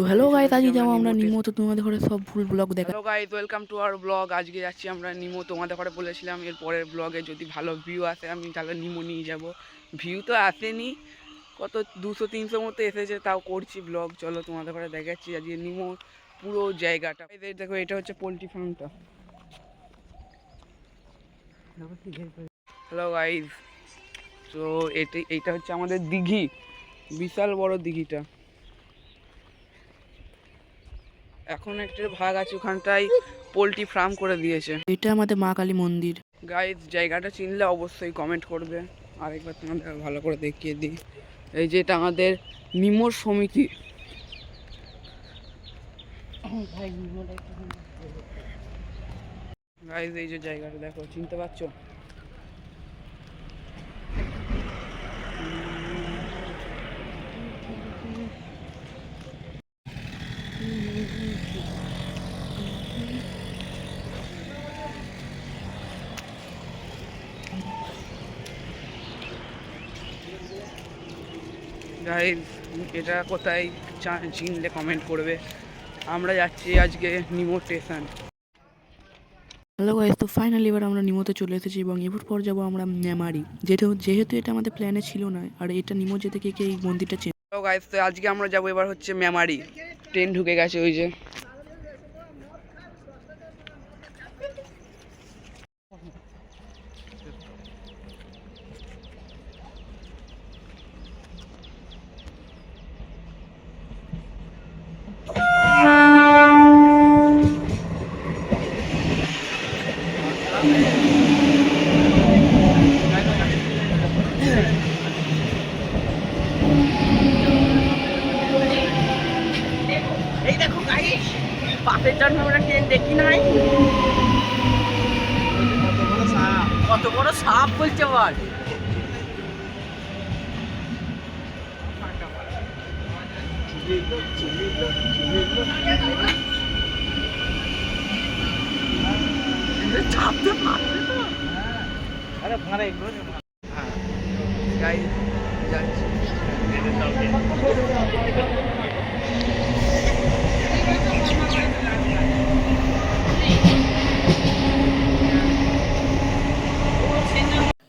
তো hello guys আজকে যাব আমরা নিমো তো তোমাদের ঘরে সব ফুল ব্লগ দেখা hello guys welcome to our blog আজকে যাচ্ছি আমরা নিমো তোমাদের ঘরে বলেছিলাম এর পরের ব্লগে যদি ভালো ভিউ আসে আমি তাহলে নিমো নিয়ে যাব। ভিউ তো আসেনি কত দুশো তিনশো মতো এসেছে তাও করছি ব্লগ চলো তোমাদের ঘরে দেখাচ্ছি আজকে নিমো পুরো জায়গাটা। দেখো এটা হচ্ছে পোলট্রি ফার্মটা হ্যালো গাইজ তো এটি এইটা হচ্ছে আমাদের দিঘি বিশাল বড় দিঘিটা। এখন একটা ভাগ আছে ওখানটায় পোলট্রি ফার্ম করে দিয়েছে। এটা আমাদের মা কালী মন্দির। গাইজ জায়গাটা চিনলে অবশ্যই কমেন্ট করবে। আরেকবার তোমাদের ভালো করে দেখিয়ে দিই। এই যে এটা আমাদের নিমোর সমিতি। গাইজ এই যে জায়গাটা দেখো চিনতে পারছ? গাইজ এটা কোথায় চিনলে কমেন্ট করবে। আমরা যাচ্ছি আজকে নিমো স্টেশন। হ্যালো গাইজ তো ফাইনালি এবার আমরা নিমোতে চলে এসেছি এবং এবার পর যাব আমরা ম্যামারি। যেটা যেহেতু এটা আমাদের প্ল্যানে ছিল না আর এটা নিমো যেতে কে কে এই মন্দিরটা চেন গাইজ তো আজকে আমরা যাব এবার হচ্ছে মেমারি ট্রেন ঢুকে গেছে ওই যে। বাপের জন্ম আমরা ট্রেন দেখি নাই। কত বড় সাপ বলছে বল চাপতে তো। আরে ভাড়া এগুলো গাইজ যাচ্ছি।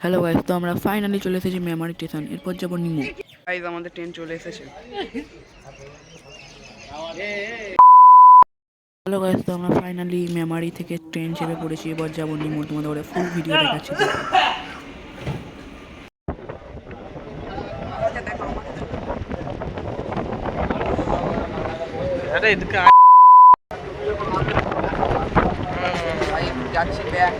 হ্যালো গাইস তো আমরা ফাইনালি চলে এসেছি মেমারি স্টেশন এরপর যাব নিমু গাইজ আমাদের ট্রেন চলে এসেছে। হ্যালো গাইস তো আমরা ফাইনালি মেমারি থেকে ট্রেন চেপে পড়েছি এবার যাব নিমো তোমাদের ঘরে ফুল ভিডিও দেখাচ্ছি। আরে এদিকে যাচ্ছি ব্যাগ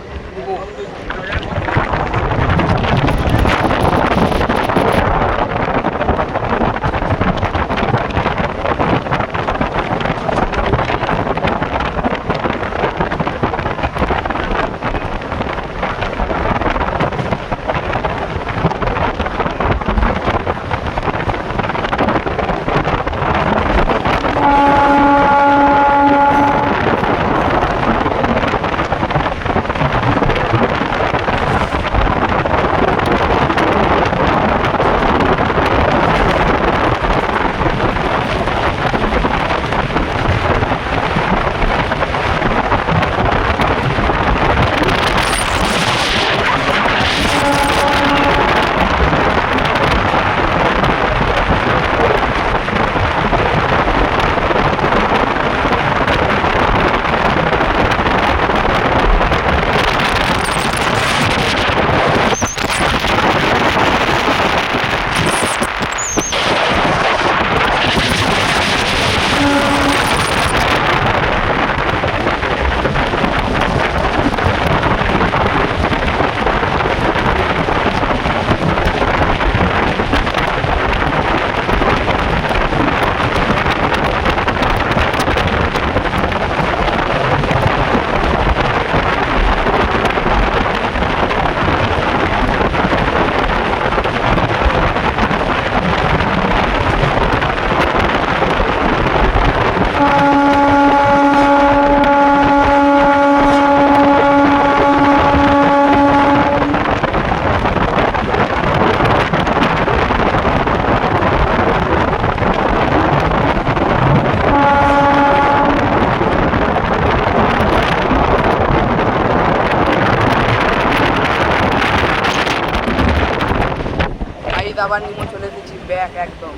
আবার নিমো চলে এসেছি ব্যাক একদম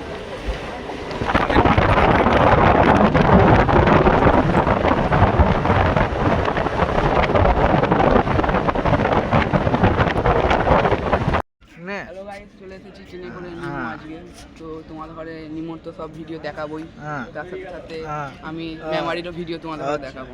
চলে এসেছি ট্রেনে করে নিমো হ্যাঁ। আজকে তো তোমাদের ঘরে নিমোর তো সব ভিডিও দেখাবোই হ্যাঁ তার সাথে সাথে হ্যাঁ। আমি। মেমারিরও ভিডিও তোমাদের আচ্ছা। দেখাবো